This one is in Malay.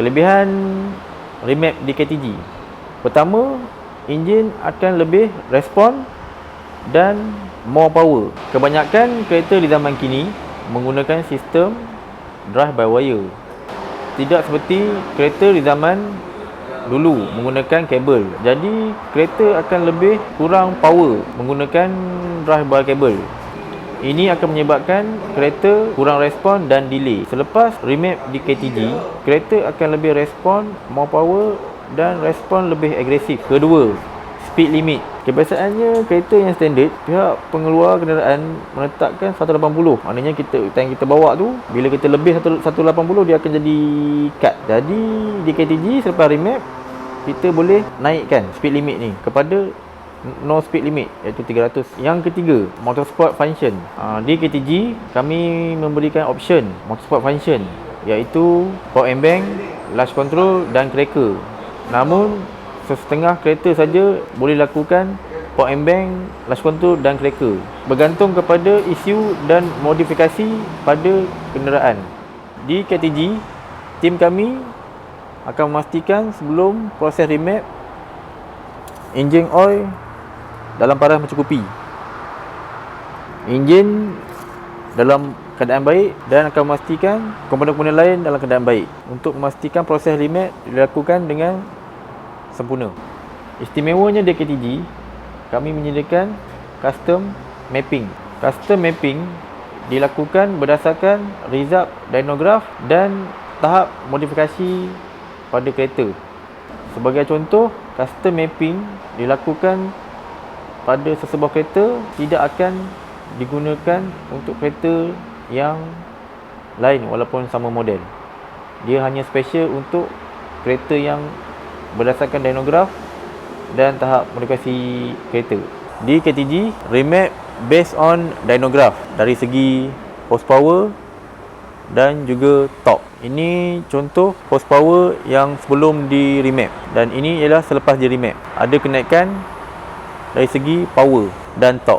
Kelebihan remap di KTG. Pertama, enjin akan lebih respon dan more power. Kebanyakan kereta di zaman kini menggunakan sistem drive by wire. Tidak seperti kereta di zaman dulu menggunakan kabel. Jadi kereta akan lebih kurang power menggunakan drive by kabel. Ini akan menyebabkan kereta kurang respon dan delay. Selepas remap di KTG, kereta akan lebih respon, more power dan respon lebih agresif. Kedua, speed limit. Kebiasaannya kereta yang standard, pihak pengeluar kenderaan menetapkan 180. Maknanya kita yang kita bawa tu, bila kita lebih 180 dia akan jadi cut. Jadi di KTG selepas remap, kita boleh naikkan speed limit ni kepada no speed limit iaitu 300. Yang ketiga, motorsport function. Ha, di KTG kami memberikan option motorsport function iaitu power and bank, launch control dan cracker. Namun setengah kereta saja boleh lakukan power and bank, launch control dan cracker. Bergantung kepada isu dan modifikasi pada kenderaan. Di KTG, tim kami akan memastikan sebelum proses remap enjin oil dalam paras mencukupi. Enjin dalam keadaan baik dan akan memastikan komponen-komponen lain dalam keadaan baik untuk memastikan proses remap dilakukan dengan sempurna. Istimewanya di KTG, kami menyediakan custom mapping. Custom mapping dilakukan berdasarkan result dinograph dan tahap modifikasi pada kereta. Sebagai contoh, custom mapping dilakukan pada sesebuah kereta tidak akan digunakan untuk kereta yang lain walaupun sama model. Dia hanya special untuk kereta yang berdasarkan dinograph dan tahap modifikasi kereta. Di KTG, remap based on dinograph dari segi horsepower dan juga torque. Ini contoh horsepower yang sebelum di remap dan ini ialah selepas di remap. Ada kenaikan dari segi power dan torque.